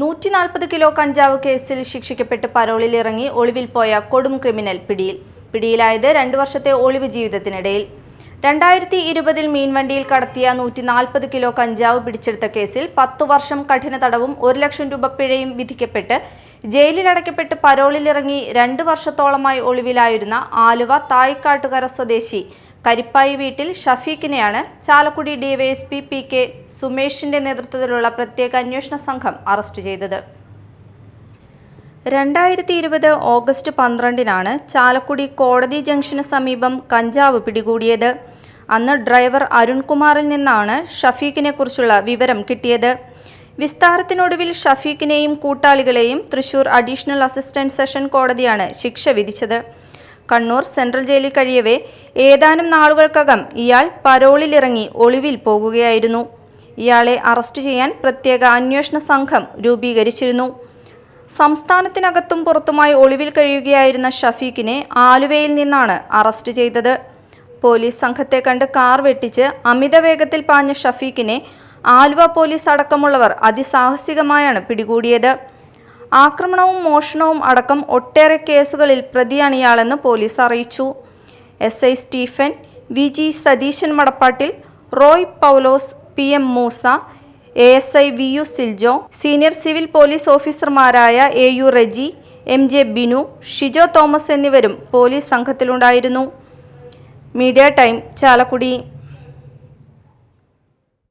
നൂറ്റി നാൽപ്പത് കിലോ കഞ്ചാവ് കേസിൽ ശിക്ഷിക്കപ്പെട്ട് പരോളിലിറങ്ങി ഒളിവിൽ പോയ കൊടും ക്രിമിനൽ പിടിയിൽ. പിടിയിലായത് രണ്ടു വർഷത്തെ ഒളിവ് ജീവിതത്തിനിടയിൽ. രണ്ടായിരത്തി ഇരുപതിൽ മീൻവണ്ടിയിൽ കടത്തിയ നൂറ്റി നാൽപ്പത് കിലോ കഞ്ചാവ് പിടിച്ചെടുത്ത കേസിൽ പത്തു വർഷം കഠിന തടവും ഒരു ലക്ഷം രൂപ പിഴയും വിധിക്കപ്പെട്ട് ജയിലിലടയ്ക്കപ്പെട്ട് പരോളിലിറങ്ങി രണ്ട് വർഷത്തോളമായി ഒളിവിലായിരുന്ന ആലുവ തായിക്കാട്ടുകര സ്വദേശി കരിപ്പായി വീട്ടിൽ ഷഫീഖിനെയാണ് ചാലക്കുടി ഡിവൈഎസ്പി പി കെ സുമേഷിന്റെ നേതൃത്വത്തിലുള്ള പ്രത്യേക അന്വേഷണ സംഘം അറസ്റ്റ് ചെയ്തത്. രണ്ടായിരത്തി ഇരുപത് ഓഗസ്റ്റ് പന്ത്രണ്ടിനാണ് ചാലക്കുടി കോടതി ജംഗ്ഷന് സമീപം കഞ്ചാവ് പിടികൂടിയത്. അന്ന് ഡ്രൈവർ അരുൺകുമാറിൽ നിന്നാണ് ഷഫീഖിനെ കുറിച്ചുള്ള വിവരം കിട്ടിയത്. വിസ്താരത്തിനൊടുവിൽ ഷഫീഖിനെയും കൂട്ടാളികളെയും തൃശൂർ അഡീഷണൽ അസിസ്റ്റന്റ് സെഷൻ കോടതിയാണ് ശിക്ഷ വിധിച്ചത്. കണ്ണൂർ സെൻട്രൽ ജയിലിൽ കഴിയവേ ഏതാനും നാളുകൾക്കകം ഇയാൾ പരോളിലിറങ്ങി ഒളിവിൽ പോകുകയായിരുന്നു. ഇയാളെ അറസ്റ്റ് ചെയ്യാൻ പ്രത്യേക അന്വേഷണ സംഘം രൂപീകരിച്ചിരുന്നു. സംസ്ഥാനത്തിനകത്തും പുറത്തുമായി ഒളിവിൽ കഴിയുകയായിരുന്ന ഷഫീഖിനെ ആലുവയിൽ നിന്നാണ് അറസ്റ്റ് ചെയ്തത്. പോലീസ് സംഘത്തെ കണ്ട് കാർ വെട്ടിച്ച് അമിത വേഗത്തിൽ പാഞ്ഞ ഷഫീഖിനെ ആലുവ പോലീസ് അടക്കമുള്ളവർ അതിസാഹസികമായാണ് പിടികൂടിയത്. ആക്രമണവും മോഷണവും അടക്കം ഒട്ടേറെ കേസുകളിൽ പ്രതിയാണ് ഇയാളെന്ന് പോലീസ് അറിയിച്ചു. S I Stephen V G Satheesan Madappattil Roy Paulose P M Moosa A S I V U Siljo senior civil police ഓഫീസർമാരായ A U Reji M J Binu Shijo Thomas എന്നിവരും പോലീസ് സംഘത്തിലുണ്ടായിരുന്നു. Media time Chalakudy.